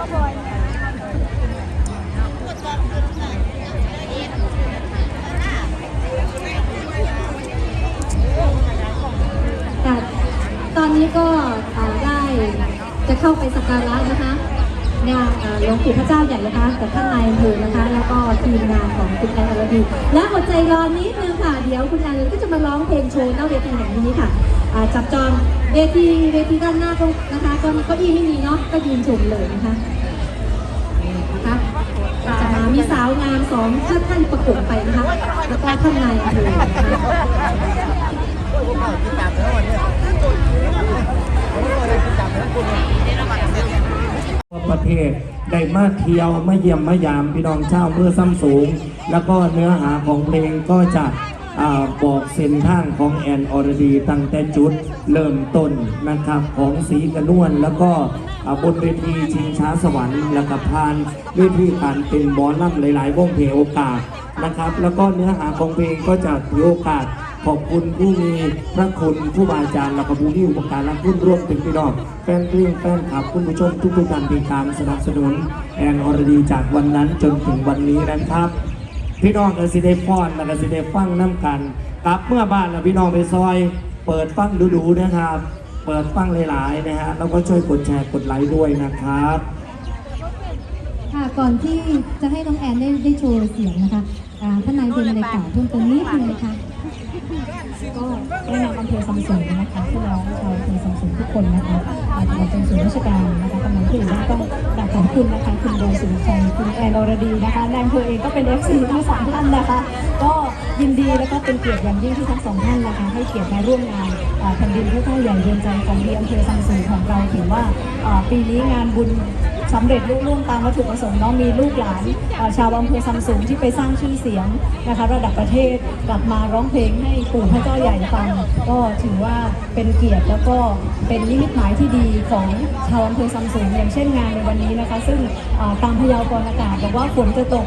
ก็บตอนนี้ก็ได้จะเข้าไปสักการะนะคะเนี่ยหลวงปู่พระเจ้าใหญ่นะคะกับท่านนายอำเภอนะคะ แล้วก็ทีมงานของคุณแอนอรดีและอดใจรอนิดนึงค่ะ เดี๋ยวคุณแอนก็จะมาร้องเพลงโชว์เต้าเวทีแห่งนี้ค่ะ จับจองเวทีเวทีด้านหน้าก็นะคะก็เก็อี้ไม่มีเนาะก็ยืนชมเลยนะคะนี่นะคะก็จะมามีสาวงามสองท่านท่านประกบไปนะคะแล้วก็ท่านนายอำเภอนะคะประเทศได้มาเที่ยวมาเยี่ยมมายามพี่น้องเช่าวเมื่อซ้ำสูง แล้วก็เนื้อหาของเพลงก็จะ บอกเส้นทางของแอนอรดีตั้งแต่จุดเริ่มต้นนะครับของสีกระนวลแล้วก็บนเวทีชิงช้าสวรรค์แล้วก็พานเวทีการเป็นบอลล่ำหลายๆวงเพลงโอกาสนะครับ แล้วก็เนื้อหาของเพลงก็จะถือโอกาสขอบคุณผู้มีพระคุณผู้บาอาจารย์และผู้ที่อุปการะคุณร่วมถึงพี่น้องแฟนเพลงแฟนคลับคุณผู้ชมทุกๆท่านที่ตามสนับสนุนแอนอรดีจากวันนั้นจนถึงวันนี้นะครับ พี่น้องก็สิได้ฟ้อนแล้วก็สิได้ฟังน้ำกัน กลับเมื่อบ้านแล้วพี่น้องไปซอย เปิดฟังดูๆนะครับ เปิดฟังหลายๆนะฮะแล้วก็ช่วยกดแชร์กดไลค์ด้วยนะครับค่ะก่อนที่จะให้น้องแอนได้ได้โชว์เสียงนะคะอ่าท่านนายอำเภอในกล่าวเพิ่มเติมนิดนึงนะคะก็ได้นำอำเภอสังสมนะคะพี่น้องชาวอำเภอสัง ทุกคนนะคะอาจจะเป็นส่วนราชการนะคะกำลังที่แล้วก็กราบขอบคุณนะคะคุณโดยสุนชัยคุณแอนอรดีนะคะนายอำเภอเองก็เป็น FC ทั้งสามท่านนะคะ ก็ยินดีแล้วก็เป็นเกียรติอย่างยิ่งที่ทั้งสองท่านนะคะให้เกียรติมาร่วมงานแผ่นดินพระเจ้าใหญ่เย็นใจของดีอำเภอสังสมของเราถือว่าปีนี้งานบุญ สำเร็จลุล่วงตามวัตถุประสงค์เน้องมีลูกหลานชาวอำเภอซัมซุงที่ไปสร้างชื่อเสียงนะคะ ระดับประเทศกลับมาร้องเพลงให้ปู่พระเจ้าใหญ่ฟัง ก็ถือว่าเป็นเกียรติแล้วก็เป็นนิมิตหมายที่ดีของชาวอำเภอซัมซุงอย่างเช่นงานในวันนี้นะคะ ซึ่งตามพยากรณ์อากาศบอกว่าฝนจะตก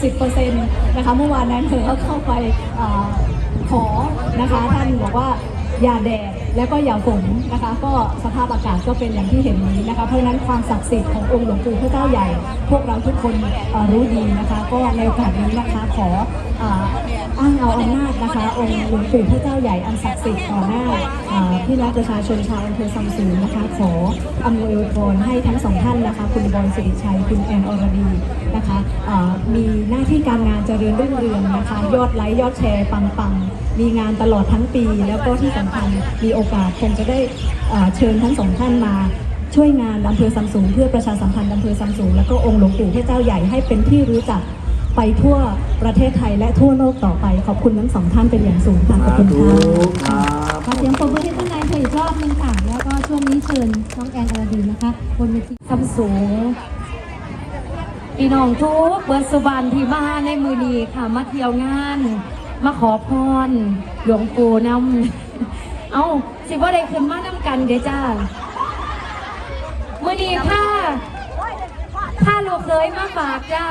60%นะคะเมื่อวานนั้นเธอก็เข้าไปอขอนะคะท่านบอกว่า อย่าแดดแล้วก็อย่าฝนนะคะ ก็สภาพอากาศก็เป็นอย่างที่เห็นนี้นะคะ เพราะฉะนั้นความศักดิ์สิทธิ์ขององค์หลวงปู่พระเจ้าใหญ่ พวกเราทุกคนอรู้ดีนะคะ ก็ในโอกาสนี้นะคะขออ้างเอาอำนาจนะคะ องค์หลวงปู่พระเจ้าใหญ่อันศักดิ์สิทธิ์ต่อหน้าพี่น้องประชาชนชาวอำเภอซัมซุงนะคะ ขออำนวยอวยพรให้ทั้งสองท่านนะคะ คุณบอลสิริชัยคุณแอนอรดีนะคะมีหน้าที่การงานเจริญรุ่งเรืองนะคะ ยอดไลค์ยอดแชร์ปังๆ มีงานตลอดทั้งปี แล้วก็ที่สำคัญมีโอกาสคงจะได้อ่าเชิญทั้งสองท่านมาช่วยงานอำเภอซัมซุงเพื่อประชาสัมพันธ์อำเภอซัมซุงแล้วก็องค์หลวงปู่พระเจ้าใหญ่ให้เป็นที่รู้จักไปทั่วประเทศไทยและทั่วโลกต่อไป ขอบคุณทั้งสองท่านเป็นอย่างสูงค่ะขอบคุณค่ะครับขอเสียงปรบมือให้ท่านนายอำเภออีกรอบนึงค่ะแล้วก็ช่วงนี้เชิญน้องแอนอรดีนะคะบนเวทีคำสูงพี่น้องทุกเบิร์สุบานที่มาในมือนีค่ะมาเที่ยวงาน มาขอพรหลวงปู่นำเอาสิว่าได้ขึ้นมานำกันเดี๋ยวจ้ามือนีผ้าผ้าลูกเคยมาฝากจ้า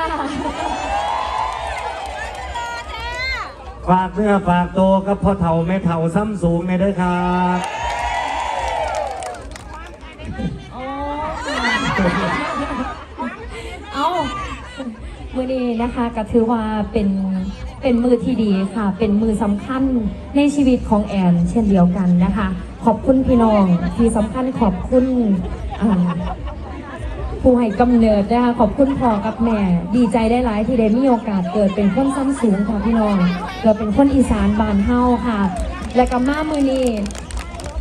ฝากเนื้อฝากตัวกับพ่อเฒ่าแม่เฒ่าซ้ำสูงในเด้อครับเอามือนี้นะคะก็ถือว่าเป็น เป็นมือที่ดีค่ะ เป็นมือสำคัญในชีวิตของแอนเช่นเดียวกันนะคะ ขอบคุณพี่น้องที่สำคัญขอบคุณผู้ให้กำเนิดนะคะขอบคุณพ่อกับแม่ ดีใจได้หลายที่ได้มีโอกาสเกิดเป็นคนซ้ำสูงค่ะพี่น้องเกิดเป็นคนอีสานบานเฮาค่ะ และก็มามือนี้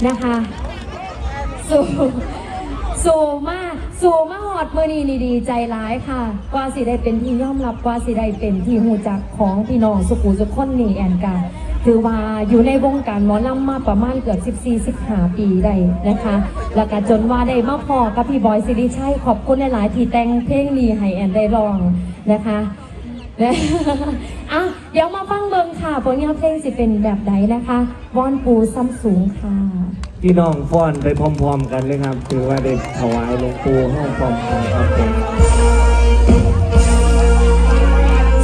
นะคะ สู่สู่มา สู่มาหอดมือนีนี่ดีใจร้ายค่ะ กว่าสิได้เป็นที่ยอมรับกว่าสิได้เป็นที่หูจักของพี่น้องสุขุสุขคนนี่แอนกันถือว่าอยู่ในวงการหมอลำมาประมาณเกือบ 14-15 ปีได้นะคะ แล้วก็จนว่าได้มาพอกับพี่บอยสิริชัยขอบคุณหลายๆที่แต่งเพลงนี้ให้แอนได้ร้องนะคะนะอะเดี๋ยวมาฟังเบิงค่ะผลงานเพลงสิเป็นแบบไหนนะคะวอนปูซัมสูงค่ะ พี่น้องฟ้อนไปพร้อมๆกันเลยครับถือว่าได้ถวายหลวงปู่ห้องพร้อมกันครับผม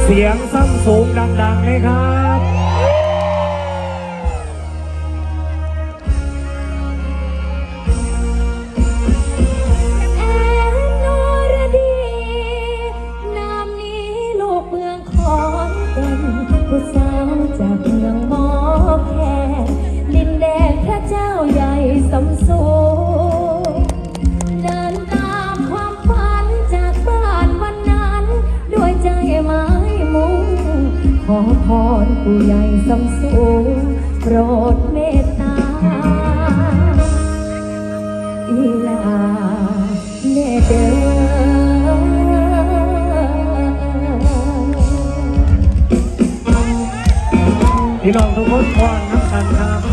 เสียงซ้ำสูงดังๆเลยครับ ผู้ใหญ่สำสูงโปรดเมตตาอีลาเนเดอพี่น้องทุกคนพรน้ำกันครับ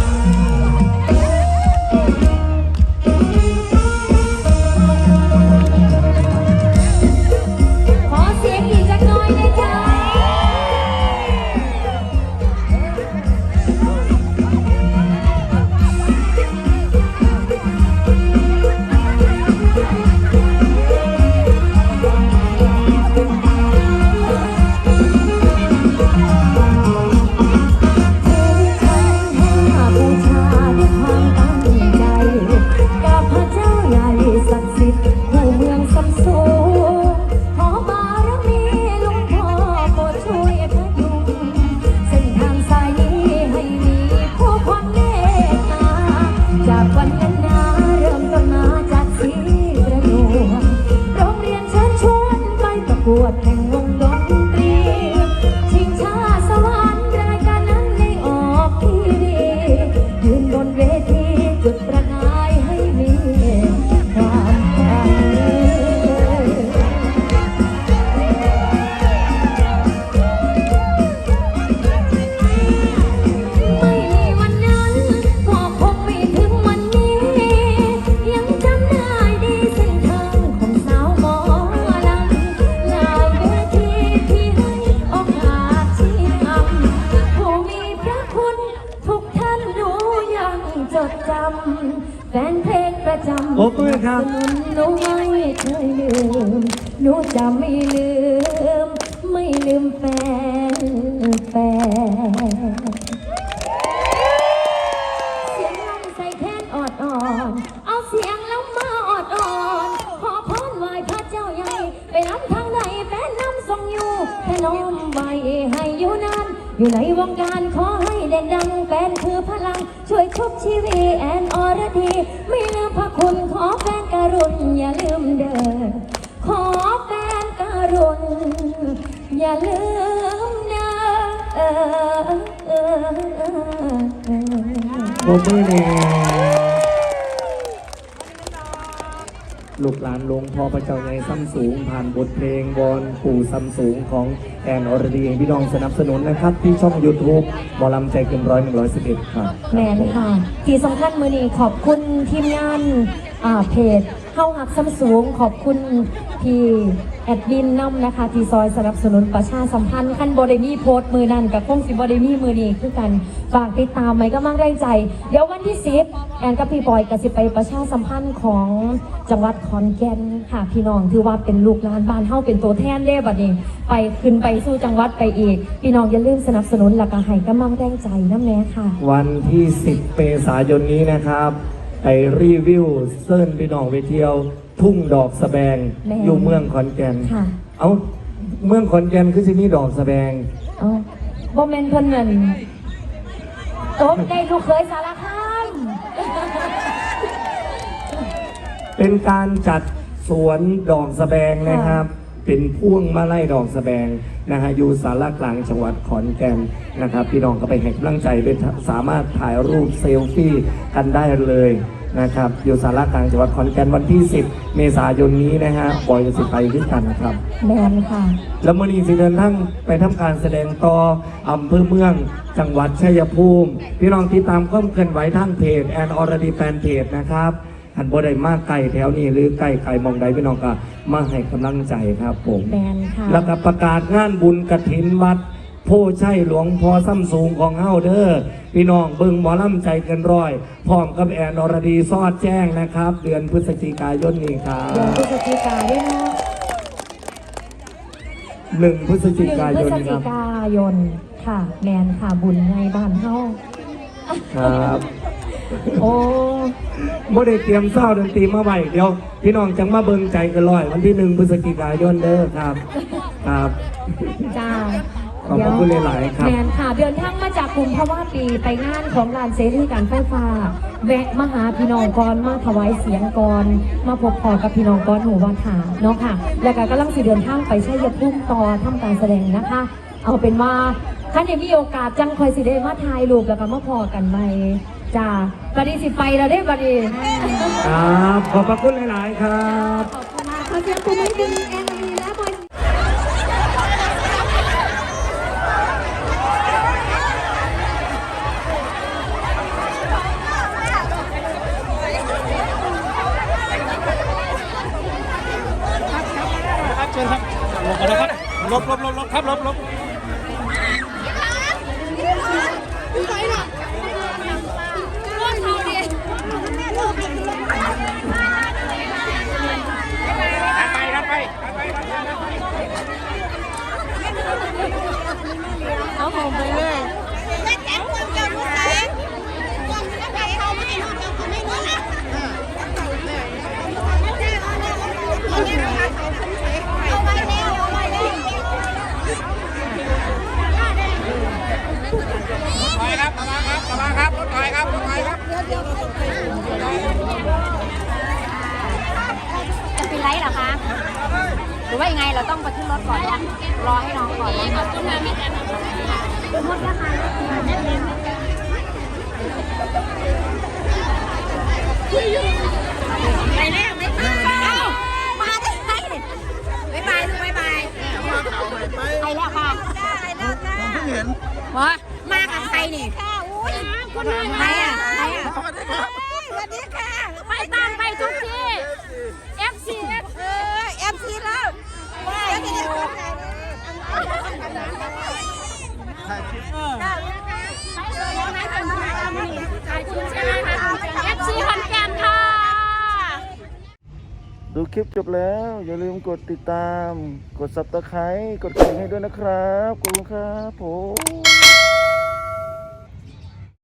ประจำโอ้ปื้ครับ หนูไม่เคยลืม หนูจะไม่ลืม ไม่ลืมแฟนแฟน เสียงลำใส่แทนออดอ่อน เอาเสียงลำมาออดอ่อน ขอพรไหว้พระเจ้าใหญ่ ไปน้ำทางใดแฟนน้ำทรงอยู่แค่นอมไว้ให้อยู่นาน อยู่ในวงการขอให้เด่นดังแฟนคือพลัง ช่วยชุบชีวีแอนอรดี ไม่ลืมพระคุณขอแฟนการุณอย่าลืมเดิน ขอแฟนการุณอย่าลืมนะเออเออเออเออโบมือแน่ ลูกหลานหลวงพ่อพระเจ้าใหญ่ซ้ำสูง ผ่านบทเพลงวอนปู่ซ้ำสูงของแอนอรดีเองพี่น้องสนับสนุนนะครับ ที่ช่อง YouTube หมอลำใจเกินร้อยหนึ่งร้อยสิบเอ็ดครับ แมนค่ะ ที่สำคัญมือนี้ขอบคุณทีมงานอ่าเพจ เข้าหักซ้ำสูงขอบคุณพี่แอดมินน้ำนะคะ ที่ซอยสนับสนุนประชาสัมพันธ์ขั้นบอดมีโพสต์มือนั่นกับคงสิบอดมีมือนี้คือกันฝากติดตามไหมก็มั่งแรงใจ เดี๋ยววันที่สิบแอนกับพี่บอยก็สิไปประชาสัมพันธ์ของจังหวัดขอนแก่นค่ะพี่น้องถือว่าเป็นลูกหลานบ้านเฮาเป็นตัวแทนเด้บัดนี้ ไปขึ้นไปสู่จังหวัดไปอีก พี่น้องอย่าลืมสนับสนุนหลักกรให้ก็มั่งแรงใจน้ำแน่ค่ะ วันที่ 10เมษายนนี้นะครับ ไปรีวิวเซิร์นพี่น้องไปเที่ยว ทุ่งดอกสะแบงแม่อยู่เมืองขอนแก่น ค่ะเอาเมืองขอนแก่นคือจะมีดอกสะแบง เอาบอมเมนเพิ่นนั่นโต๊ะได้ลูกเคยสารคามเป็นการจัดสวนดอกสะแบงนะครับ เป็นพ่วงมาไล่ดอกสะแบงนะฮะอยู่สารกลางจังหวัดขอนแก่นนะครับ พี่น้องก็ไปให้กำลังใจเป็นสามารถถ่ายรูปเซลฟี่กันได้เลยนะครับ อยู่สารกลางจังหวัดขอนแก่นวันที่ 10 เมษายนนี้นะฮะปล่อยสิไปขึ้นกันนะครับ แมนค่ะ แล้วมื่อนี้สิเดินทั้งไปทำการแสดงต่ออำเภอเมืองจังหวัดชัยภูมิ พี่น้องติดตามข้อมเคลื่อนไหวทางเพจแอนอรดีแฟนเพจนะครับ หันบ่ได้มากไก่แถวนี้หรือไก่ไก่มองใดพี่น้องก็มาให้กำลังใจครับผมแมนค่ะแล้วก็ประกาศงานบุญกระถินวัดโพชัยหลวงพ่อซ้ำสูงของเฮาเด้อพี่น้องเบิ่งหมอลำใจเกินร้อย พร้อมกับแอนอรดีซอดแจ้งนะครับ เดือนพฤศจิกายนนี้ครัเดือนพฤบศจิกาด้วยนะหนึ่งพฤศหจินึ่งกาพฤยนศคจิรับกายนค่ะ แมนค่ะบุญในบ้านเฮาครับ โอ้บ่ได้เตรียมเศร้าดนตรีมาไว้เดี๋ยว พี่น้องจังมาเบิ่งใจกันร้อย วันที่หนึ่งพฤศจิกายนเด้อครับ ครับ จ้าขอบพระคุณหลายๆครับ แมนค่ะ เดินทางมาจากกรุงพะว่าปีไปงานของลานเสรีการไฟฟ้า แวะมาหาพี่น้องก่อนมาถวายเสียงก่อนมาพบพอกับพี่น้องก่อนหูวาถาเนาะค่ะ แล้วก็กำลังสิเดินทางไปใช้ยภูมิต่อทำการแสดงนะคะ เอาเป็นว่าถ้าได้มีโอกาสจังคอยสิได้มาถ่ายรูปแล้วก็มาพอกันใหม่ จ้าบัดนี้สิไปแล้วเด้บัดนี้ครับขอบพระคุณหลาย ๆ ครับขอบคุณมากขอเสียงปรบมือให้คุณแอนนาลีและบอยครับเชิญครับหลบก่อนนะครับหลบหลบหลบหลบครับหลบหลบ ไปครับไปไป ถ ไปแล้วไม่ไปมาได้ไงบ๊ายบายลูกบ๊ายบายไปแล้วค่ะไปแล้วค่ะเห็นวะมากับใครนี่ค่ะอุ้ยคนใครอะใครอะสวัสดีครับสวัสดีค่ะไปตามไปทุกที่ FC เออ FC แล้วว้าวเดี๋ยวถ่ายคลิปเออถ่ายคลิปใช่ไหมคะ FC ขอนแก่นค่ะ ดู คลิปจบแล้ว อย่าลืมกดติดตาม กดซับตะไคร้กดกระดิ่งให้ด้วยนะครับขอบคุณครับผม